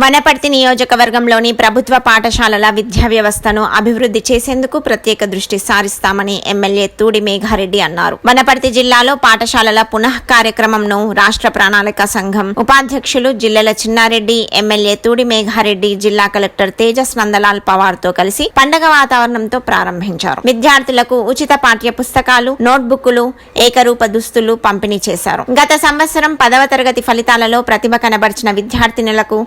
వనపర్తి నియోజకవర్గంలోని ప్రభుత్వ పాఠశాలల విద్యా వ్యవస్థను అభివృద్ధి చేసేందుకు ప్రత్యేక దృష్టి సారిస్తామని ఎమ్మెల్యే తూడి మేఘారెడ్డి అన్నారు. వనపర్తి జిల్లాలో పాఠశాలల పునః కార్యక్రమంను రాష్ట్ర ప్రణాళిక సంఘం ఉపాధ్యక్షులు జిల్లెల చిన్నారెడ్డి ఎమ్మెల్యే తూడి మేఘారెడ్డి జిల్లా కలెక్టర్ తేజస్ నందలాల్ పవార్తో కలిసి పండగ వాతావరణంతో ప్రారంభించారు. విద్యార్థులకు ఉచిత పాఠ్య పుస్తకాలు నోట్బుక్లు ఏకరూప దుస్తులు పంపిణీ చేశారు. గత సంవత్సరం పదవ తరగతి ఫలితాలలో ప్రతిభ కనబర్చిన విద్యార్థినులకు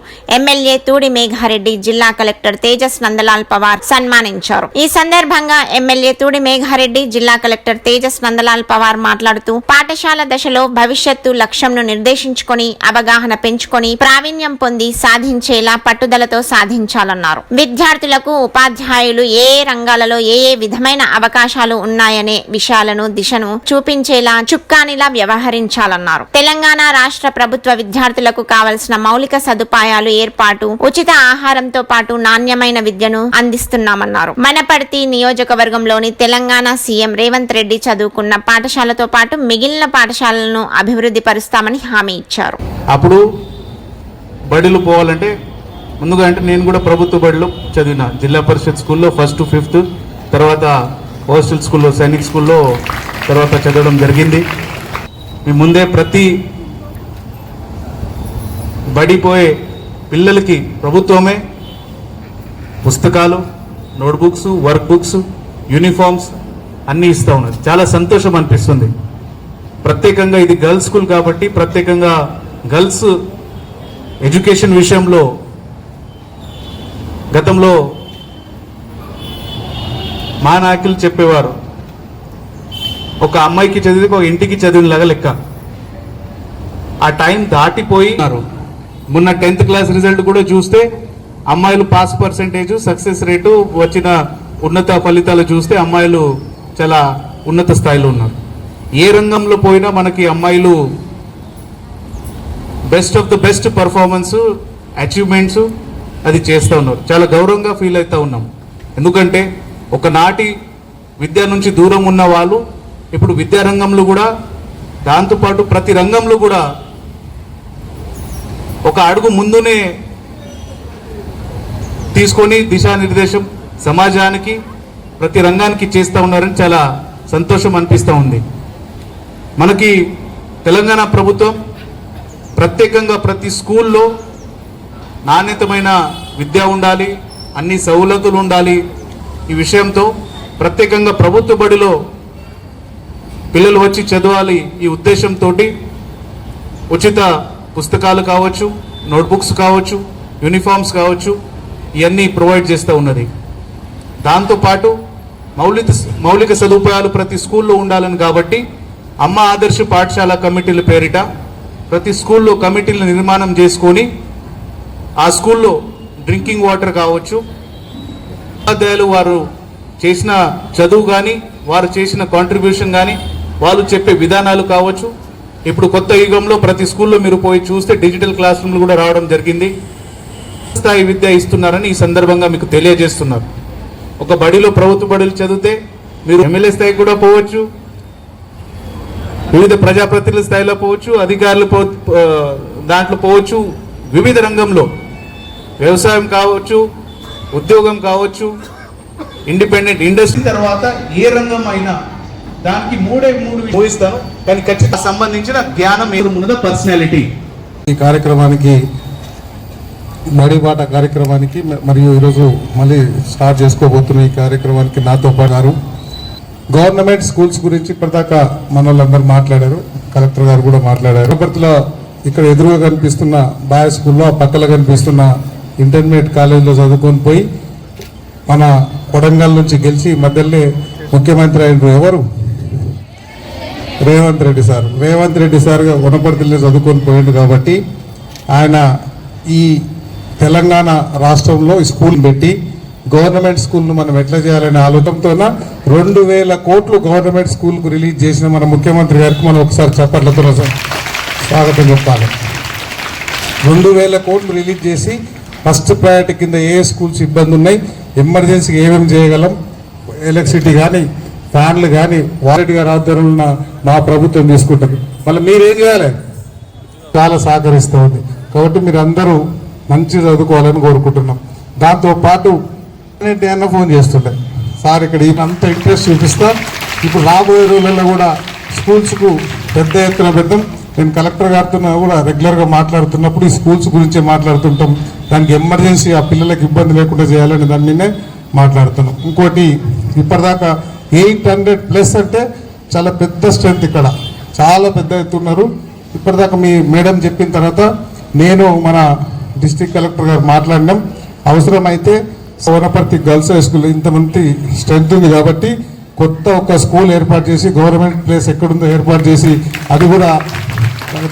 ఎమ్మెల్యే తూడి మేఘారెడ్డి జిల్లా కలెక్టర్ తేజస్ నందలాల్ పవార్ సన్మానించారు. ఈ సందర్భంగా ఎమ్మెల్యే తూడి మేఘారెడ్డి జిల్లా కలెక్టర్ తేజస్ నందలాల్ పవార్ మాట్లాడుతూ పాఠశాల దశలో భవిష్యత్తు లక్ష్యంను నిర్దేశించుకొని అవగాహన పెంచుకొని ప్రావీణ్యం పొంది సాధించేలా పట్టుదలతో సాధించాలన్నారు. విద్యార్థులకు ఉపాధ్యాయులు ఏ ఏ రంగాలలో ఏ ఏ విధమైన అవకాశాలు ఉన్నాయనే విషయాలను దిశను చూపించేలా చుక్కానిలా వ్యవహరించాలన్నారు. తెలంగాణ రాష్ట్ర ప్రభుత్వ విద్యార్థులకు కావలసిన మౌలిక సదుపాయాలు ఏర్పాటు పాటు ఉచిత ఆహారంతో పాటు నాణ్యమైన విద్యను అందిస్తున్నామన్నారు. మనపర్తి నియోజకవర్గంలోని తెలంగాణ సీఎం రేవంత్ రెడ్డి చదువుకున్న పాఠశాలతో పాటు మిగిలిన పాఠశాలలను అభివృద్ధి పరుస్తామని హామీ ఇచ్చారు. అప్పుడు బడిలు పోవాలంటే ముందుగా అంటే నేను కూడా ప్రభుత్వ బడిలో చదివిన. జిల్లా పరిషత్ స్కూల్లో ఫస్ట్ ఫిఫ్త్ తర్వాత హోస్టల్ స్కూల్లో సైనిక్ స్కూల్లో తర్వాత చదవడం జరిగింది. మీ ముందే ప్రతి బడిపోయే పిల్లలకి ప్రభుత్వమే. పుస్తకాలు నోట్బుక్స్ వర్క్ బుక్స్ యూనిఫామ్స్ అన్నీ ఇస్తూ ఉన్నారు. చాలా సంతోషం అనిపిస్తుంది. ప్రత్యేకంగా ఇది గర్ల్స్ స్కూల్ కాబట్టి ప్రత్యేకంగా గర్ల్స్ ఎడ్యుకేషన్ విషయంలో గతంలో మా నాయకులు చెప్పేవారు. ఒక అమ్మాయికి చదివితే ఒక ఇంటికి చదివినలాగా లెక్క. ఆ టైం దాటిపోయినారు మొన్న టెన్త్ క్లాస్ రిజల్ట్ కూడా చూస్తే అమ్మాయిలు పాస్ పర్సంటేజ్ సక్సెస్ రేటు వచ్చిన ఉన్నత ఫలితాలు చూస్తే అమ్మాయిలు చాలా ఉన్నత స్థాయిలో ఉన్నారు. ఏ రంగంలో పోయినా మనకి అమ్మాయిలు best of the best performance achievements అది చేస్తూ ఉన్నారు. చాలా గౌరవంగా ఫీల్ అవుతూ ఉన్నాం. ఎందుకంటే ఒకనాటి విద్య నుంచి దూరం ఉన్న వాళ్ళు ఇప్పుడు విద్యారంగంలో కూడా దాంతోపాటు ప్రతి రంగంలో కూడా ఒక అడుగు ముందునే తీసుకొని దిశానిర్దేశం సమాజానికి ప్రతి రంగానికి చేస్తూ ఉన్నారని చాలా సంతోషం అనిపిస్తూ ఉంది. మనకి తెలంగాణ ప్రభుత్వం ప్రత్యేకంగా ప్రతి స్కూల్లో నాణ్యతమైన విద్య ఉండాలి అన్ని సౌలతులు ఉండాలి. ఈ విషయంతో ప్రత్యేకంగా ప్రభుత్వ బడిలో పిల్లలు వచ్చి చదవాలి ఈ ఉద్దేశంతో ఉచిత పుస్తకాలు కావచ్చు నోట్బుక్స్ కావచ్చు యూనిఫామ్స్ కావచ్చు ఇవన్నీ ప్రొవైడ్ చేస్తూ ఉన్నది. దాంతోపాటు మౌలిక మౌలిక సదుపాయాలు ప్రతి స్కూల్లో ఉండాలని కాబట్టి అమ్మ ఆదర్శ పాఠశాల కమిటీల పేరిట ప్రతి స్కూల్లో కమిటీలు నిర్మాణం చేసుకొని ఆ స్కూల్లో డ్రింకింగ్ వాటర్ కావచ్చు ఉపాధ్యాయులు వారు చేసిన చదువు కానీ వారు చేసిన కాంట్రిబ్యూషన్ కానీ వాళ్ళు చెప్పే విధానాలు కావచ్చు ఇప్పుడు కొత్త యుగంలో ప్రతి స్కూల్లో మీరు పోయి చూస్తే డిజిటల్ క్లాస్ రూమ్లు కూడా రావడం జరిగింది. స్థాయి విద్య ఇస్తున్నారని ఈ సందర్భంగా మీకు తెలియజేస్తున్నారు. ఒక బడిలో ప్రభుత్వ బడులు చదివితే మీరు ఎమ్మెల్యే స్థాయికి కూడా పోవచ్చు. వివిధ ప్రజాప్రతినిధుల స్థాయిలో పోవచ్చు అధికారులు పో దాంట్లో పోవచ్చు. వివిధ రంగంలో వ్యవసాయం కావచ్చు ఉద్యోగం కావచ్చు ఇండిపెండెంట్ ఇండస్ట్రీ. తర్వాత ఏ రంగం అయినా దానికి మూడే మూడు ఊహిస్తాను కానీ ఖచ్చితంగా సంబంధించిన జ్ఞానం ముందు పర్సనాలిటీ ఈ కార్యక్రమానికి బడిబాట కార్యక్రమానికి మరియు ఈరోజు మళ్ళీ స్టార్ట్ చేసుకోబోతున్న ఈ కార్యక్రమానికి నాతో పాటు గవర్నమెంట్ స్కూల్స్ గురించి ఇప్పటిదాకా మన వాళ్ళందరూ మాట్లాడారు కలెక్టర్ గారు కూడా మాట్లాడారు. తిరుపతిలో ఇక్కడ ఎదురుగా కనిపిస్తున్న బాయ్ స్కూల్లో ఆ పక్కన కనిపిస్తున్న ఇంటర్మీడియట్ కాలేజీలో చదువుకొని పోయి మన కొడంగల్ నుంచి గెలిచి మధ్యలో ముఖ్యమంత్రి అయిన ఎవరు? రేవంత్ రెడ్డి సార్. రేవంత్ రెడ్డి సార్ వనపర్తిలో చదువుకొని పోయిండు కాబట్టి ఆయన ఈ తెలంగాణ రాష్ట్రంలో స్కూల్ పెట్టి గవర్నమెంట్ స్కూల్ను మనం ఎట్లా చేయాలనే ఆలోచనతోన రెండు వేల కోట్లు గవర్నమెంట్ స్కూల్కు రిలీజ్ చేసిన మన ముఖ్యమంత్రి గారికి మనం ఒకసారి చప్పట్లతో స్వాగతం చెప్పాలి. రెండు వేల కోట్లు రిలీజ్ చేసి ఫస్ట్ ప్రయారిటీ కింద ఏ ఏ స్కూల్స్ ఇబ్బంది ఉన్నాయి ఎమర్జెన్సీకి ఏమేమి చేయగలం ఎలక్ట్రిసిటీ కానీ ఫ్యాన్లు కానీ వారెడ్డి గారి ఆధ్వర్యంలో ఉన్న మా ప్రభుత్వం తీసుకుంటుంది. మళ్ళీ మీరేం చేయాలి? చాలా సహకరిస్తూ ఉంది కాబట్టి మీరు అందరూ మంచి చదువుకోవాలని కోరుకుంటున్నాం. దాంతో పాటు అన్న ఫోన్ చేస్తుండే. సార్ ఇక్కడ ఈయన అంత ఇంట్రెస్ట్ చూపిస్తా. ఇప్పుడు రాబోయే రోజులలో కూడా స్కూల్స్కు పెద్ద ఎత్తున పెద్దాం నేను కలెక్టర్ గారితో కూడా రెగ్యులర్గా మాట్లాడుతున్నప్పుడు ఈ స్కూల్స్ గురించే మాట్లాడుతుంటాం. దానికి ఎమర్జెన్సీ ఆ పిల్లలకు ఇబ్బంది లేకుండా చేయాలని దాని మీదే మాట్లాడుతున్నాం. ఇంకోటి ఇప్పటిదాకా ఎయిట్ హండ్రెడ్ ప్లస్ అంటే చాలా పెద్ద స్ట్రెంత్ ఇక్కడ. చాలా పెద్ద ఎత్తున్నారు ఇప్పటిదాకా మీ మేడం చెప్పిన తర్వాత నేను మన డిస్టిక్ కలెక్టర్ గారు మాట్లాడినాం. అవసరమైతే Sonaparthi girls high school strength strength ఉంది కాబట్టి కొత్త ఒక స్కూల్ ఏర్పాటు చేసి గవర్నమెంట్ ప్లేస్ ఎక్కడుందో ఏర్పాటు చేసి అది కూడా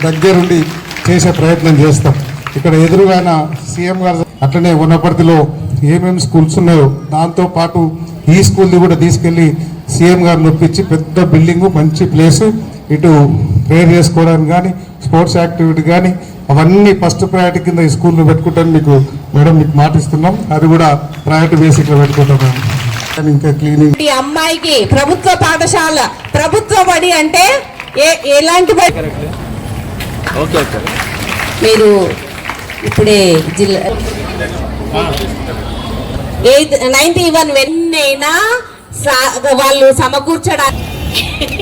దగ్గరుండి చేసే ప్రయత్నం చేస్తాం. ఇక్కడ ఎదురుగాన సీఎం గారు అట్లనే వనపర్తిలో ఏమేమి స్కూల్స్ ఉన్నాయో దాంతో పాటు ఈ స్కూల్ని కూడా తీసుకెళ్ళి సీఎం గారు నొప్పించి పెద్ద బిల్డింగ్ మంచి ప్లేస్ ఇటు ప్రేయర్ చేసుకోవడానికి కానీ స్పోర్ట్స్ యాక్టివిటీ కానీ అవన్నీ ఫస్ట్ ప్రయారిటీ కింద ఈ స్కూల్లో పెట్టుకుంటాను మీకు మేడం మీకు మాటిస్తున్నాం అది కూడా ప్రయారిటీ బేసిక్లో పెట్టుకుంటాం మేడం. ఇంకా క్లీనింగ్ ఈ అమ్మాయికి ప్రభుత్వ పాఠశాల ప్రభుత్వ బడి అంటే ఏ ఎలాంటి బడి? మీరు ఇప్పుడే జిల్లా ఎయిత్ నైన్త్ వన్ వెన్నైనా వాళ్ళు సమకూర్చడానికి